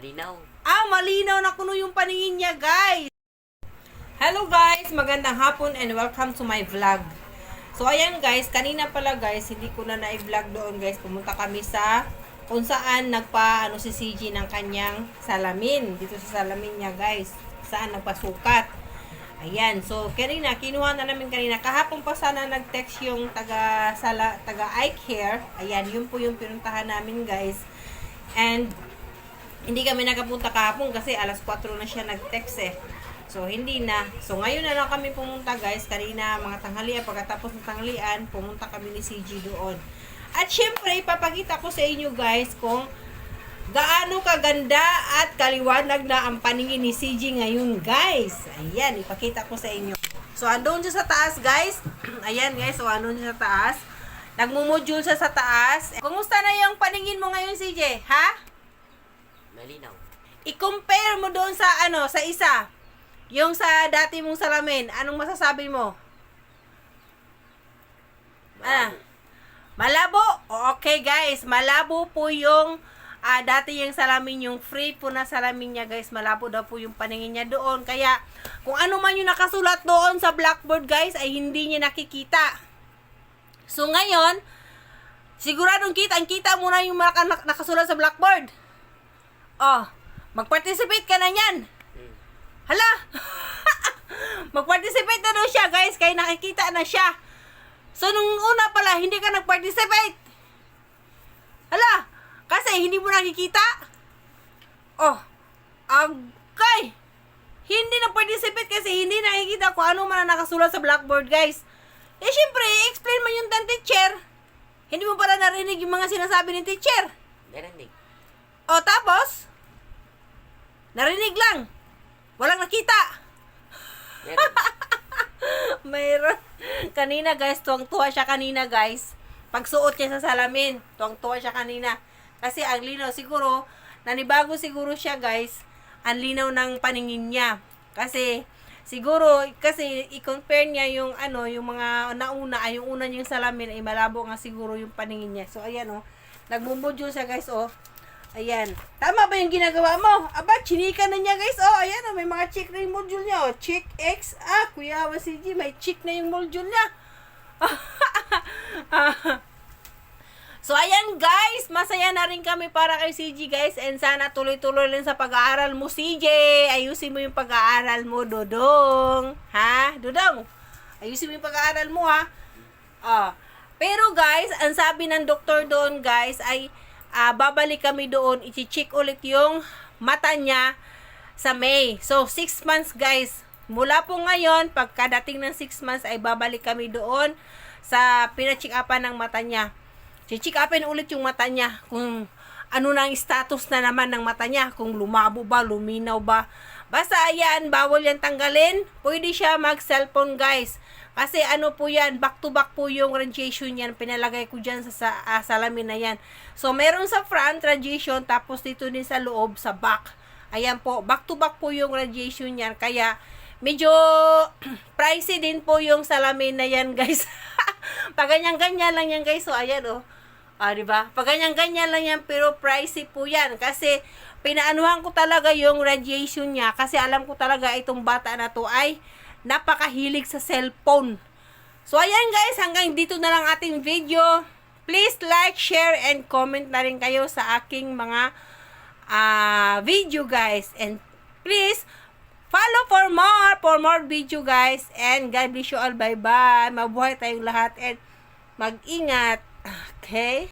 Malinaw. Ah, malinaw na kuno yung paningin niya, guys. Hello guys, magandang hapon and welcome to my vlog. So ayan guys, kanina pala guys, hindi ko na na-vlog doon guys. Pumunta kami sa kung saan nagpa ano si CG ng kanyang salamin. Dito sa salamin niya guys. Saan nagpasukat. Ayan, so kanina kinuha na namin kanina. Kahapon pa sana nag-text yung taga sala taga eye care. Ayan, yun po yung pinuntahan namin guys. And hindi kami nakapunta kahapon kasi alas 4 na siya nag-text eh. So, hindi na. So, ngayon na lang kami pumunta guys. Kanina, mga tanghalian. Pagkatapos ng tanghalian, pumunta kami ni CG doon. At syempre, ipapakita ko sa inyo guys kung gaano kaganda at kaliwanag na ang paningin ni CG ngayon guys. Ayan, ipakita ko sa inyo. So, andun siya sa taas guys. Ayan guys, so andun siya sa taas. Nagmumodule siya sa taas. Kumusta na yung paningin mo ngayon CJ? Ha? Malinaw. I-compare mo doon sa ano, sa isa. Yung sa dati mong salamin, anong masasabi mo? Ah, malabo. Okay guys, malabo po yung ah, dati yung salamin, yung free po na salamin niya guys, malabo daw po yung paningin niya doon. Kaya, kung ano man yung nakasulat doon sa blackboard guys, ay hindi niya nakikita. So ngayon, siguradong kita, ang kita mo na yung nakasulat sa blackboard. Oh, mag-participate ka na yan. Hmm. Hala! Mag-participate na daw siya, guys, kaya nakikita na siya. So, nung una pala, hindi ka nag-participate. Hala! Kasi hindi mo nakikita. Oh, agay! Hindi nag-participate kasi hindi nakikita kung ano man ang nakasulat sa blackboard, guys. Eh, syempre, explain mo yung tan teacher. Hindi mo pala narinig yung mga sinasabi ng teacher. Narinig. O, tapos? Narinig lang. Walang nakita. Meron. Mayroon. Kanina guys, tuwang-tuwa siya kanina guys. Pagsuot niya sa salamin, tuwang-tuwa siya kanina. Kasi ang linaw siguro, nanibago siguro siya guys, ang linaw ng paningin niya. Kasi, siguro, kasi i-compare niya yung ano, yung mga nauna, ay yung una niyang salamin, ay malabo nga siguro yung paningin niya. So, ayan oh, nagmumudyo siya guys oh. Ayan. Tama ba yung ginagawa mo? Aba, chinika na niya guys. Oh, ayan oh, may mga chick na yung module niya. Oh, chick X. Ah, Kuya Wasiji, may chick na yung module niya. so, ayan guys. Masaya na rin kami para kay CG guys. And sana tuloy-tuloy lang sa pag-aaral mo, CJ. Ayusin mo yung pag-aaral mo, Dodong. Ha? Dodong. Ayusin mo yung pag-aaral mo, ha? Ah. Pero guys, ang sabi ng doktor doon guys ay ah, babalik kami doon, i-check ulit yung mata niya sa May. So, 6 months guys. Mula po ngayon, pagkadating ng 6 months ay babalik kami doon sa pina-check upan ng mata niya. Check upin ulit yung mata niya kung ano na ang status na naman ng mata niya, kung lumabo ba, luminaw ba. Basta ayan, bawal yan tanggalin. Pwede siya mag-cellphone guys. Kasi ano po yan, back to back po yung radiation yan. Pinalagay ko dyan sa, sa ah, salamin na yan. So, meron sa front radiation, tapos dito din sa loob, sa back. Ayan po, back to back po yung radiation yan. Kaya, medyo pricey din po yung salamin na yan, guys. Pag ganyan-ganyan lang yan, guys. So, ayan, oh. Ah, di ba? Pag ganyan-ganyan lang yan, pero pricey po yan. Kasi, pinaanuhan ko talaga yung radiation niya. Kasi alam ko talaga itong bata na to ay napakahilig sa cellphone. So, ayan guys, hanggang dito na lang ating video. Please like, share, and comment na rin kayo sa aking mga ah video guys. And please, follow for more, for more video guys. And God bless you all. Bye-bye. Mabuhay tayong lahat and mag-ingat. Okay?